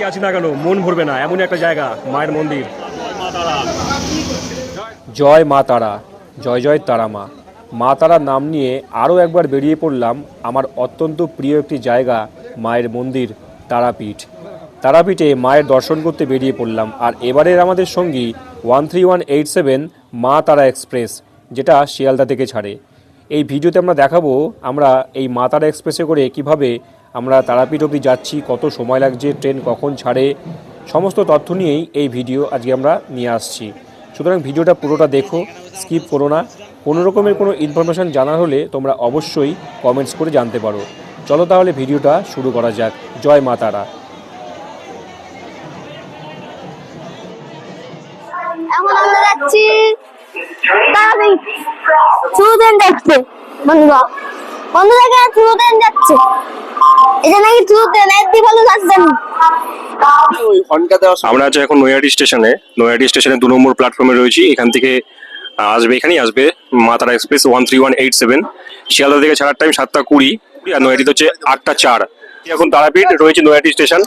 যতবারই আছি না কেন, মন ভরবে না। এমন একটা জায়গা, মায়ের মন্দির। জয় মা তারা, জয় জয় তারা মা। মা তারার নাম নিয়ে আরও একবার বেরিয়ে পড়লাম আমার অত্যন্ত প্রিয় একটি জায়গা, মায়ের মন্দির, তারাপীঠ। তারাপীঠে মায়ের দর্শন করতে বেরিয়ে পড়লাম, আর এবারের আমাদের সঙ্গী one three one eight seven Maa Tara express, যেটা শিয়ালদা থেকে ছাড়ে। এই ভিডিওতে আমরা দেখাবো আমরা এই মা তারা এক্সপ্রেসে করে কীভাবে আমরা তারাপীঠ অবধি যাচ্ছি, কত সময় লাগছে, ট্রেন কখন ছাড়ে, সমস্ত তথ্য নিয়েই এই ভিডিও আজকে আমরা নিয়ে আসছি। সুতরাং ভিডিওটা পুরোটা দেখো, স্কিপ করো না। কোনো রকমের কোনো ইনফরমেশান জানার হলে তোমরা অবশ্যই কমেন্টস করে জানতে পারো। চলো তাহলে ভিডিওটা শুরু করা যাক। জয় মা তারা। দেখতে বন্ধুরা বন্ধু দেখে চুরুদেন যাচ্ছে। এটা নাকি চুরুদেন একদিন ভালো যাচ্ছেন। আমরা আছি এখন নৈহাটি স্টেশনে। নৈহাটি স্টেশনে দু নম্বর প্ল্যাটফর্মে রয়েছি। এখান থেকে আসবে, এখানেই আসবে। Maa Tara express one three one eight seven Sealdah থেকে ছাড়ার টাইম সাতটা কুড়ি। আর নৈহাটিতে হচ্ছে আটটা চার। এখন তারাপীঠ রয়েছে নৈহাটি স্টেশন।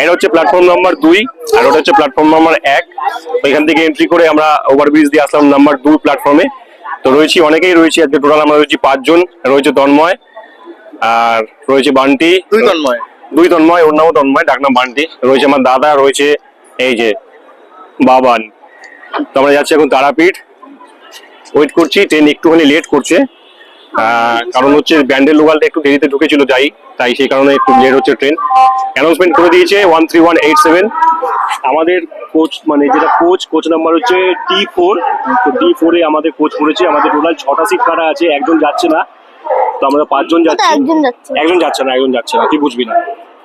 এটা হচ্ছে প্ল্যাটফর্ম নাম্বার দুই। আর ওটা হচ্ছে প্ল্যাটফর্ম নাম্বার এক। এখান থেকে এন্ট্রি করে আমরা ওভারব্রিজ দিয়ে আসলাম নাম্বার দুই প্ল্যাটফর্মে তো রয়েছি, অনেকেই রয়েছে। আজকে টোটাল আমরা রয়েছি পাঁচজন। রয়েছে তন্ময়। আর রয়েছে বান্টি। দুই তন্ময়। দুই তন্ময় ওর নামও তন্ময় ডাকনাম বান্টি। রয়েছে আমার দাদা রয়েছে এই যে বাবান। তো আমরা যাচ্ছি এখন তারাপীঠ। ওয়েট করছি ট্রেন একটুখানি লেট করছে। কারণ হচ্ছে ব্যান্ডেল লোকালটা একটু দেরিতে ঢুকেছিল যাই তাই সেই কারণে একটু লেট হচ্ছে ট্রেন অ্যানাউন্সমেন্ট করে দিয়েছে one three one eight seven আমাদের কোচ মানে যেটা কোচ কোচ নাম্বার হচ্ছে টি ফোর তো টি ফোরে আমাদের কোচ করেছে আমাদের টোটাল ছটা সিট কাটা আছে একজন যাচ্ছে না। তো আমরা পাঁচজন যাচ্ছি। একজন যাচ্ছে। একজন যাচ্ছে না একজন যাচ্ছে না তুই বুঝবি না।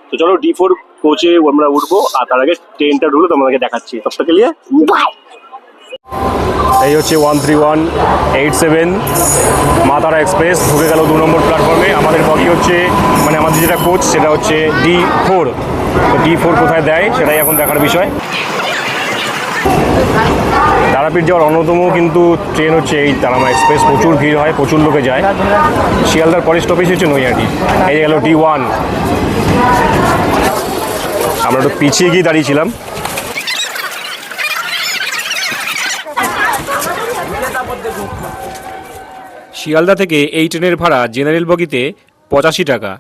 তো চলো ডি ফোর কোচে আমরা উঠবো আর তার আগে ট্রেনটা ঢুকলে তোমাদেরকে দেখাচ্ছি। তব থেকে লিয়ে বাই এই হচ্ছে one three one eight seven Maatara express. ঢুকে গেল দু নম্বর প্ল্যাটফর্মে আমাদের বগি হচ্ছে মানে আমাদের যেটা কোচ সেটা হচ্ছে ডি ফোর তো ডি ফোর কোথায় দেয় সেটাই এখন দেখার বিষয়। তারাপীঠ যাওয়ার অন্যতম কিন্তু ট্রেন হচ্ছে এই তারামা এক্সপ্রেস। প্রচুর ভিড় হয়, প্রচুর লোকে যায়। শিয়ালদার পরের স্টপেজ হচ্ছে নৈহাটি। এই গেল ডি ওয়ান আমরা একটু পিছিয়ে গিয়ে দাঁড়িয়েছিলাম। শিয়ালদা থেকে এই ট্রেনের ভাড়া জেনারেল বগিতে পঁচাশি টাকা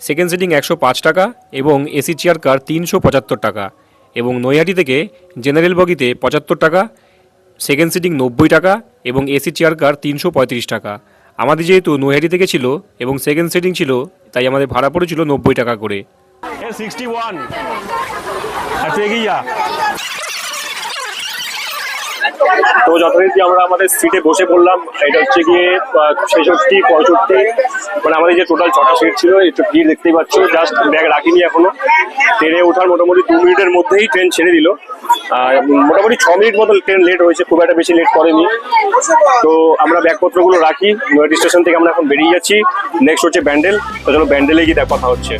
সেকেন্ড সিটিং একশো পাঁচ টাকা এবং এসি চেয়ার কার তিনশো পঁচাত্তর টাকা এবং নৈহাটি থেকে জেনারেল বগিতে পঁচাত্তর টাকা সেকেন্ড সিটিং নব্বই টাকা এবং এসি চেয়ার কার তিনশো পঁয়ত্রিশ টাকা। আমাদের যেহেতু নৈহাটি থেকে ছিল এবং সেকেন্ড সিটিং ছিল, তাই আমাদের ভাড়া পড়েছিল নব্বই টাকা করে। সিক্সটি ওয়ান তো যথারীতি আমরা আমাদের সিটে বসে পড়লাম। এটা হচ্ছে গিয়ে ছেষট্টি, পঁয়ষট্টি মানে আমাদের যে টোটাল ছটা সিট ছিল, একটু ভিড় দেখতেই পাচ্ছ। জাস্ট ব্যাগ রাখিনি এখনও। ট্রেনে ওঠার মোটামুটি দু মিনিটের মধ্যেই ট্রেন ছেড়ে দিল। আর মোটামুটি ছ মিনিট মতো ট্রেন লেট হয়েছে, খুব একটা বেশি লেট করেনি। তো আমরা ব্যাগপত্রগুলো রাখি নয়াটি স্টেশন থেকে আমরা এখন বেরিয়ে যাচ্ছি। নেক্সট হচ্ছে ব্যান্ডেল। তো চলো ব্যান্ডেলে গিয়ে দেখ কথা হচ্ছে।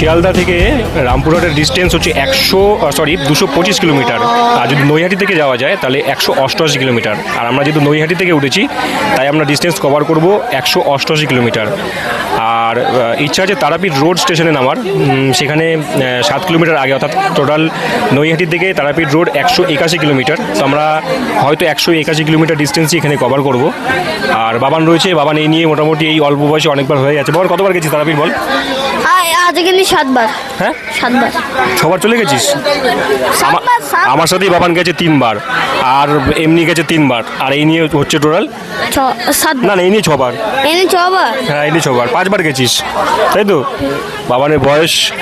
শিয়ালদা থেকে রামপুরহাটের ডিস্টেন্স হচ্ছে একশো সরি দুশো পঁচিশ কিলোমিটার। আর যদি নৈহাটি থেকে যাওয়া যায়, তাহলে একশো অষ্টআশি কিলোমিটার। আর আমরা যেহেতু নৈহাটি থেকে উঠেছি, তাই আমরা ডিস্টেন্স কভার করব একশো অষ্টআশি কিলোমিটার। আর ইচ্ছা আছে তারাপীঠ রোড স্টেশনে নামার। সেখানে সাত কিলোমিটার আগে, অর্থাৎ টোটাল নৈহাটি থেকে তারাপীঠ রোড একশো একাশি কিলোমিটার। তো আমরা হয়তো একশো একাশি কিলোমিটার ডিস্টেন্সই এখানে কভার করব। আর বাবান রয়েছে, বাবান এই নিয়ে মোটামুটি এই অল্প বয়সে অনেকবার হয়ে গেছে। বাবার কতবার গেছি তারাপীঠ বল? আজকে কিন্তু সাতবার। হ্যাঁ? সাতবার। ছবার চলে গেছিস? আমা- আমার সাথেই বাবান গেছে তিনবার আর এমনি গেছে তিনবার আর এই নিয়ে হচ্ছে টোটাল? না না এই নিয়ে ছবার। এনে ছবার? হ্যাঁ এই নিয়ে ছবার পাঁচবার গেছিস তাই তো? বাবানের বয়স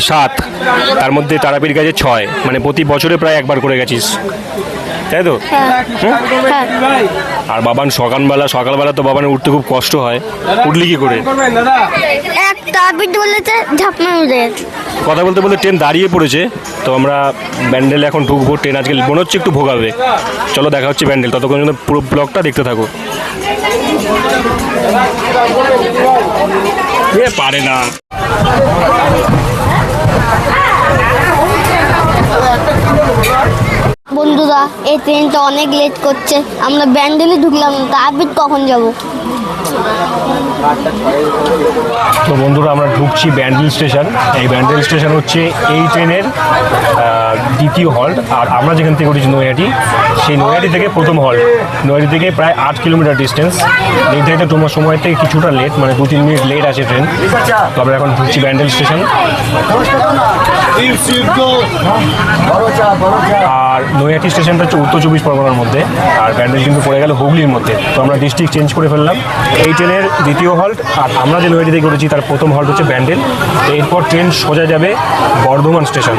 সাত তার মধ্যে তারাপীঠ গেছে ছয় মানে প্রতি বছরে প্রায় একবার করে গেছিস। তাই তো? হ্যাঁ। হ্যাঁ। আর বাবান সকালবেলা সকালবেলা তো বাবানের উঠতে খুব কষ্ট হয়। উঠলি কি করে? কথা বলতে বলতে ট্রেন দাঁড়িয়ে পড়েছে তো আমরা ব্যান্ডেলে এখন ঢুকবো ট্রেন আজকে মনে হচ্ছে একটু ভোগাবে। চলো দেখা হচ্ছে ব্যান্ডেল ততক্ষণ জন্য পুরো ব্লগটা দেখতে থাকো। পারে না। বন্ধুরা, এই ট্রেনটা অনেক লেট করছে। আমরা ব্যান্ডেলে ঢুকলাম তারপর কখন যাব? তো বন্ধুরা, আমরা ঢুকছি ব্যান্ডেল স্টেশন। এই ব্যান্ডেল স্টেশন হচ্ছে এই ট্রেনের দ্বিতীয় হল্ট আর আমরা যেখান থেকে উঠেছি নৈহাটি, সেই নৈহাটি থেকে প্রথম হল্ট নৈহাটি থেকে প্রায় আট কিলোমিটার ডিস্টেন্স নির্ধারিত তোমার সময় থেকে কিছুটা লেট মানে দু তিন মিনিট লেট আছে ট্রেন তো আমরা এখন ঢুকছি ব্যান্ডেল স্টেশন। আর নৈহাটি স্টেশনটা হচ্ছে উত্তর চব্বিশ পরগনার মধ্যে আর ব্যান্ডেল কিন্তু পড়ে গেল হুগলির মধ্যে। তো আমরা ডিস্ট্রিক্ট চেঞ্জ করে ফেললাম। এই ট্রেনের দ্বিতীয় হল্ট আর আমরা যে নৈহাটিতে করেছি তার প্রথম হল্ট হচ্ছে ব্যান্ডেল এরপর ট্রেন সোজা যাবে বর্ধমান স্টেশন।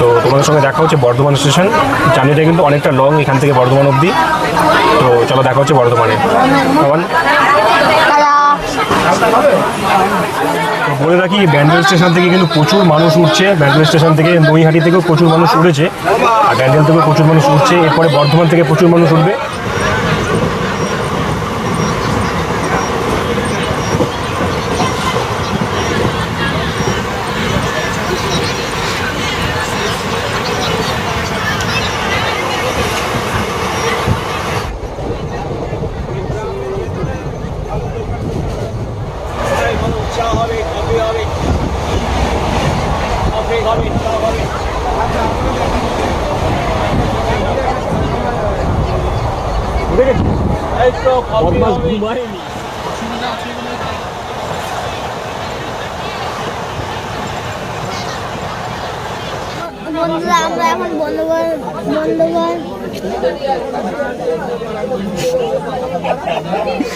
তো তোমাদের সঙ্গে দেখা হচ্ছে বর্ধমান স্টেশন। জার্নিটা কিন্তু অনেকটা লং এখান থেকে বর্ধমান অবধি। তো চলো দেখা হচ্ছে বর্ধমানে। তো বলে রাখি, ব্যান্ডেল স্টেশন থেকে কিন্তু প্রচুর মানুষ উঠছে। ব্যান্ডেল স্টেশন থেকে নৈহাটি থেকেও প্রচুর মানুষ উঠেছে। আর ব্যান্ডেল থেকেও প্রচুর মানুষ উঠছে। এরপরে বর্ধমান থেকে প্রচুর মানুষ উঠবে। বন্ধুরা আমরা এখন বন্ধুগণ। বন্ধুগণ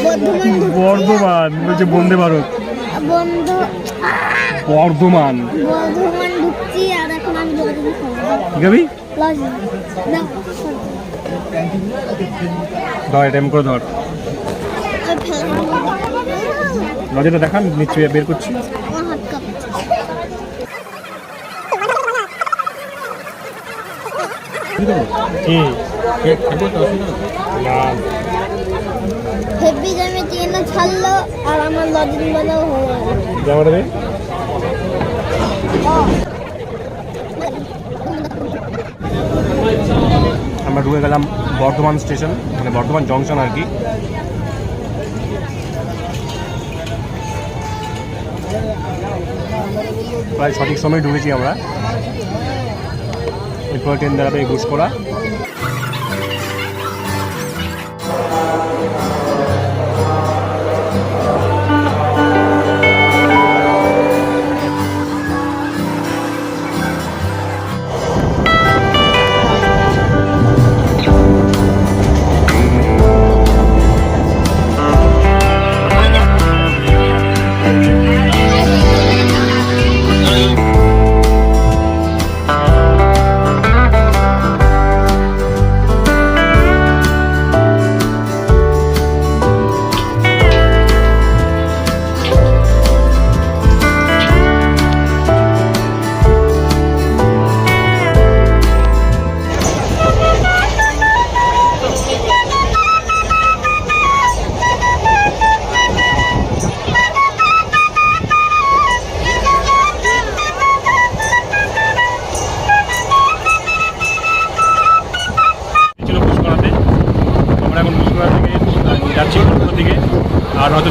বর্ধমান ঢুক- বর্ধমান বলছে বন্দে ভারত। বন্ধু বর্ধমান। বর্ধমান ঢুকছি আর এখন আমি লজেন্স খাব কি খাবি লজেন্স দাও ধর টাইম করে ধর। লজেটা দেখান নিশ্চয়ই বের করছি। না। হেভি ছাড়লো আর আমার বলেও হয়ে আমরা ঢুকে গেলাম বর্ধমান স্টেশন মানে বর্ধমান জংশন আর কি। প্রায় সঠিক সময় ঢুকেছি আমরা। এরপর ট্রেন দাঁড়াবে ঘুষকোড়া ছিল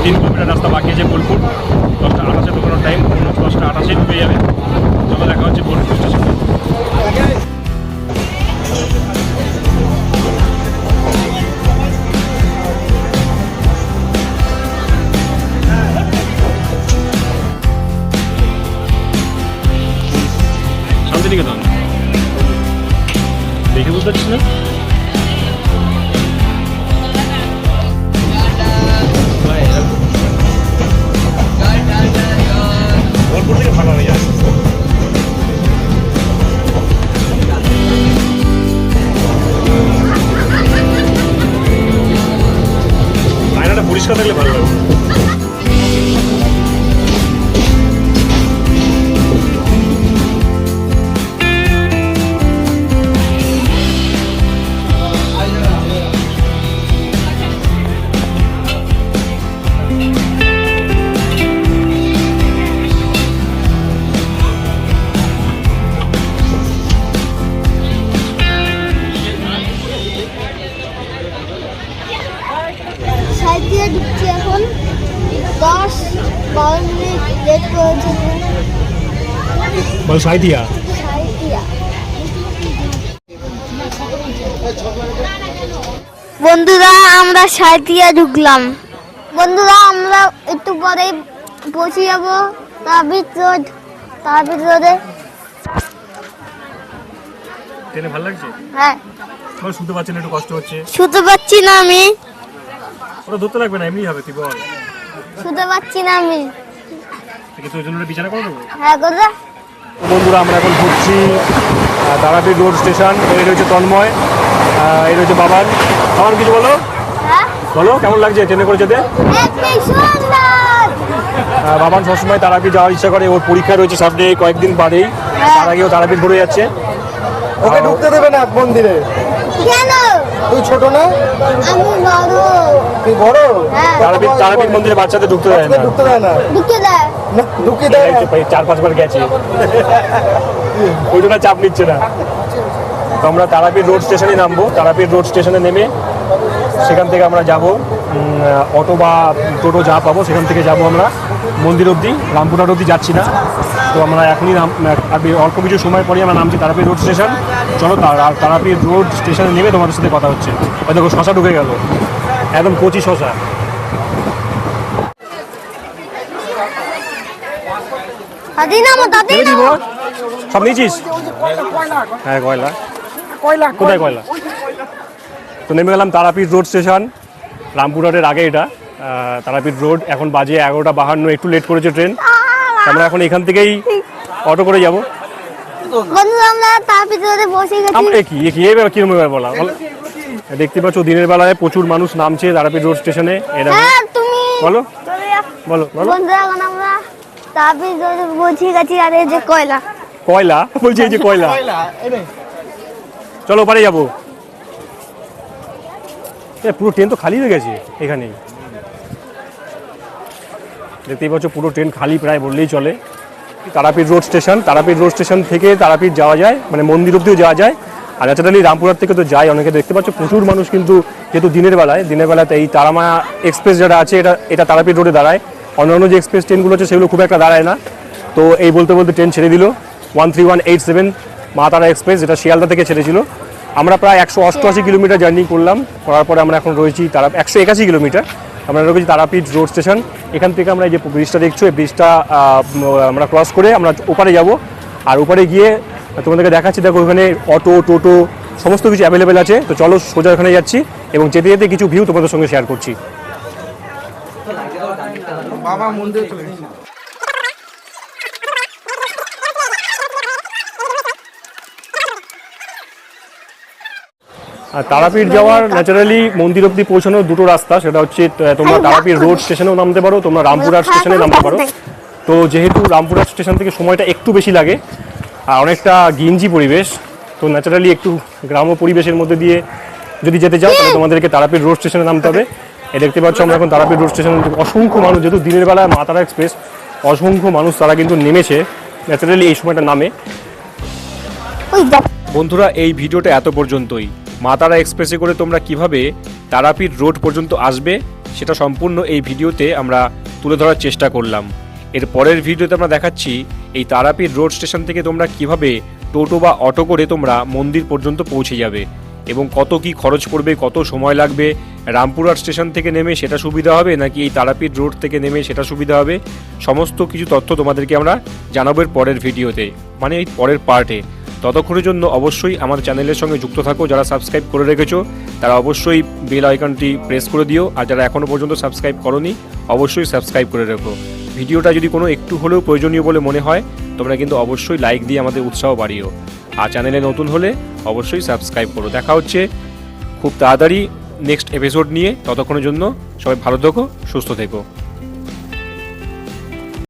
তিন কিলোমিটার রাস্তা বাকি আছে বোলপুর দশটা আঠাশে ঢোকানোর টাইম দশটা আঠাশে ঢুকে যাবে। পরিষ্কার থাকলে ভালো দিয়ে এখন দশ বারো মিনিট লেট করেছে। বল বন্ধুরা আমরা সাইতিয়া ঢুকলাম। বন্ধুরা আমরা একটু পরে পৌঁছে যাব তাবিদ রোড তাবিদ রোডে। ট্রেনে ভালো লাগছে? হ্যাঁ। শুনতে পাচ্ছি না একটু কষ্ট হচ্ছে। শুনতে পাচ্ছি না আমি। ওটা ধরতে লাগবে না এমনি হবে তুই বল। শুতে পাচ্ছি না আমি। কিন্তু ওই জন্য বিছানা করে দেবো? হ্যাঁ কথা বন্ধুরা আমরা এখন ঘুরছি তারাপীঠ রোড স্টেশন এই রয়েছে তন্ময় এই রয়েছে বাবান বাবান কিছু বলো? হ্যাঁ? বলো কেমন লাগছে ট্রেনে করে যেতে? বাবান সবসময় তারাপীঠ যাওয়ার ইচ্ছা করে ওর পরীক্ষা রয়েছে সামনে কয়েকদিন বাদেই তার আগেও তারাপীঠ ঘুরে যাচ্ছে। ওকে ঢুকতে দেবে না মন্দিরে? কেন? তুই ছোট না? আমি বড়। তুই বড়? হ্যাঁ। তারাপীঠ তারাপীঠ মন্দিরে বাচ্চাদের ঢুকতে দেয় না। ঢুকতে দেয় না? ঢুকে দেয়। না ঢুকিয়ে দেয় না? চার পাঁচবার গেছে। ওই জন্য চাপ নিচ্ছে না। তো আমরা তারাপীঠ রোড স্টেশনে নামবো। তারাপীঠ রোড স্টেশনে নেমে সেখান থেকে আমরা যাব। অটো বা টোটো যা পাবো সেখান থেকে যাব আমরা। মন্দির অবধি রামপুরহাট অবধি যাচ্ছি না। তো আমরা এখনই নাম অল্প কিছু সময় পরে আমরা নামছি তারাপীঠ রোড স্টেশন। চলো তার আর তারাপীঠ রোড স্টেশনে নেমে তোমাদের সাথে কথা হচ্ছে। ওই দেখো শশা ঢুকে গেল। একদম কচি শশা? সব নিয়েছিস? হ্যাঁ কয়লা। কোথায় কয়লা? তো নেমে গেলাম তারাপীঠ রোড স্টেশন। রামপুরহাটের আগে এটা। তারাপীঠ রোড। এখন বাজে এগারোটা বাহান্ন একটু লেট করেছে ট্রেন আমরা এখন এখান থেকেই অটো করে যাব। বন্ধুরা আমরা তার ভিতরে বসে গেছি। আমরা কি এ কি এবার বলা। দেখতে পাচ্ছ দিনের বেলায় প্রচুর মানুষ নামছে তারাপীঠ রোড স্টেশনে। এরকম হ্যাঁ তুমি বলো। বলো বলো। বন্ধুরা এখন আমরা তার ভিতরে বসে গেছি আর এই যে কয়লা। কয়লা? বলছি এই যে কয়লা। চলো পারে যাব। এ, পুরো ট্রেন তো খালি হয়ে গেছে এখানেই। দেখতেই পাচ্ছ পুরো ট্রেন খালি প্রায় বললেই চলে। Tarapith road station, Tarapith road station থেকে তারাপীঠ যাওয়া যায় মানে মন্দির অব্দিও যাওয়া যায়। আর ন্যাচারালি রামপুরহাট থেকে তো যায় অনেকে, দেখতে পাচ্ছ প্রচুর মানুষ কিন্তু যেহেতু দিনের বেলায়, দিনের বেলাতে এই তারামা এক্সপ্রেস যেটা আছে, এটা এটা তারাপীঠ রোডে দাঁড়ায়। অন্যান্য যে এক্সপ্রেস ট্রেনগুলো আছে, সেগুলো খুব একটা দাঁড়ায় না। তো এই বলতে বলতে ট্রেন ছেড়ে দিল। One three one eight seven Maa Tara express, যেটা শিয়ালদা থেকে ছেড়েছিল। আমরা প্রায় একশো অষ্টআশি কিলোমিটার জার্নি করলাম, করার পরে আমরা এখন রয়েছি তারা, একশো একাশি কিলোমিটার। আমরা রয়েছি তারাপীঠ রোড স্টেশন। এখান থেকে আমরা এই যে ব্রিজটা দেখছ, এই ব্রিজটা আমরা ক্রস করে আমরা ওপারে যাব। আর ওপারে গিয়ে তোমাদেরকে দেখাচ্ছি, দেখো ওখানে অটো, টোটো, সমস্ত কিছু অ্যাভেলেবেল আছে। তো চলো সোজা ওখানে যাচ্ছি এবং যেতে যেতে কিছু ভিউ তোমাদের সঙ্গে শেয়ার করছি। বাবা, মন্দিরে গেছে আর তারাপীঠ যাওয়ার ন্যাচারালি মন্দির অব্দি পৌঁছানোর দুটো রাস্তা সেটা হচ্ছে তোমরা তারাপীঠ রোড স্টেশনেও নামতে পারো তোমরা রামপুরার স্টেশনে নামতে পারো। তো যেহেতু রামপুরহাট স্টেশন থেকে সময়টা একটু বেশি লাগে আর অনেকটা গিঞ্জি পরিবেশ তো ন্যাচারালি একটু গ্রাম্য পরিবেশের মধ্যে দিয়ে যদি যেতে চাও তাহলে তোমাদেরকে তারাপীঠ রোড স্টেশনে নামতে হবে। এই দেখতে পাচ্ছ আমরা এখন তারাপীঠ রোড স্টেশনে অসংখ্য মানুষ যেহেতু দিনের বেলায় মা তারা এক্সপ্রেস অসংখ্য মানুষ তারা কিন্তু নেমেছে ন্যাচারালি এই সময়টা নামে। বন্ধুরা এই ভিডিওটা এত পর্যন্তই। মা তারা এক্সপ্রেসে করে তোমরা কীভাবে তারাপীঠ রোড পর্যন্ত আসবে, সেটা সম্পূর্ণ এই ভিডিওতে আমরা তুলে ধরার চেষ্টা করলাম। এর পরের ভিডিওতে আমরা দেখাচ্ছি এই তারাপীঠ রোড স্টেশন থেকে তোমরা কীভাবে টোটো বা অটো করে তোমরা মন্দির পর্যন্ত পৌঁছে যাবে এবং কত কি খরচ পড়বে, কত সময় লাগবে, রামপুরহাট স্টেশন থেকে নেমে সেটা সুবিধা হবে নাকি এই তারাপীঠ রোড থেকে নেমে সেটা সুবিধা হবে, সমস্ত কিছু তথ্য তোমাদেরকে আমরা জানাব এর পরের ভিডিওতে মানে এই পরের পার্টে ততক্ষণের জন্য অবশ্যই আমার চ্যানেলের সঙ্গে যুক্ত থাকো, যারা সাবস্ক্রাইব করে রেখেছো, তারা অবশ্যই বেল আইকনটি প্রেস করে দিও, আর যারা এখনও পর্যন্ত সাবস্ক্রাইব করনি, অবশ্যই সাবস্ক্রাইব করে রেখো। ভিডিওটা যদি কোনো একটু হলেও প্রয়োজনীয় বলে মনে হয়, তোমরা কিন্তু অবশ্যই লাইক দিয়ে আমাদের উৎসাহ বাড়িও। আর চ্যানেলে নতুন হলে অবশ্যই সাবস্ক্রাইব করো। দেখা হচ্ছে খুব তাড়াতাড়ি নেক্সট এপিসোড নিয়ে। ততক্ষণের জন্য সবাই ভালো থেকো, সুস্থ থেকো।